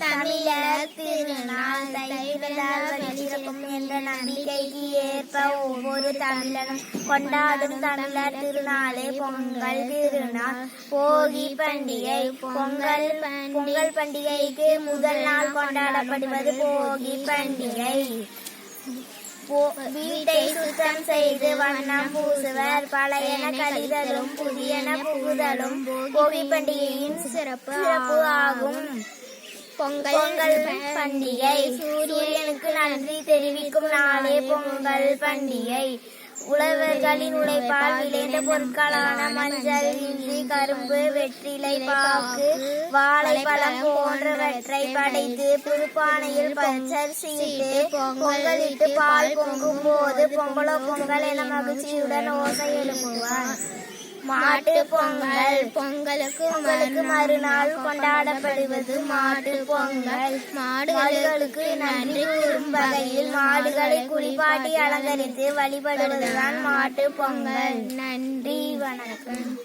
தமிழர் திருநாள் தைப்பிறந்தால் என்ற நம்பிக்கைக்கு ஏற்ப ஒவ்வொரு தமிழனும் கொண்டாடும் தமிழர் திருநாளே பொங்கல் திருநாள். போகி பண்டிகை பொங்கல் பொங்கல் பண்டிகைக்கு முதல் நாள் கொண்டாடப்படுவது போகி பண்டிகை. வீட்டை சுத்தம் செய்து வண்ணம் பூசுவர். பழையன கழிதலும் புதியன புகுதலும். போகி பண்டிகையின் சிறப்பு ஆகும். பொங்கல் பண்டிகை. சூரியனுக்கு நன்றி தெரிவிக்கும் நாளே பொங்கல் பண்டிகை. உழவர்களின் உழைப்பால் விளைந்த பொருட்களான மஞ்சள் இஞ்சி கரும்பு வெற்றிலை பாக்கு வாழைப்பழம் போன்றவற்றை படைத்து புதுப்பானையில் பச்சரிசியிட்டு பொங்கலிட்டு பால் பொங்கும் போது பொங்கலோ பொங்கல் என மகிழ்ச்சியுடன் ஓசை எழுப்புவார். மாட்டு பொங்கல். பொங்கலுக்கு பொங்கலுக்கு மறுநாள் கொண்டாடப்படுவது மாட்டு பொங்கல். மாடுகளுக்கு நன்றி கூறும் வகையில் மாடுகளை குளிப்பாட்டி அலங்கரித்து வழிபடுவதுதான் மாட்டு பொங்கல். நன்றி வணக்கம்.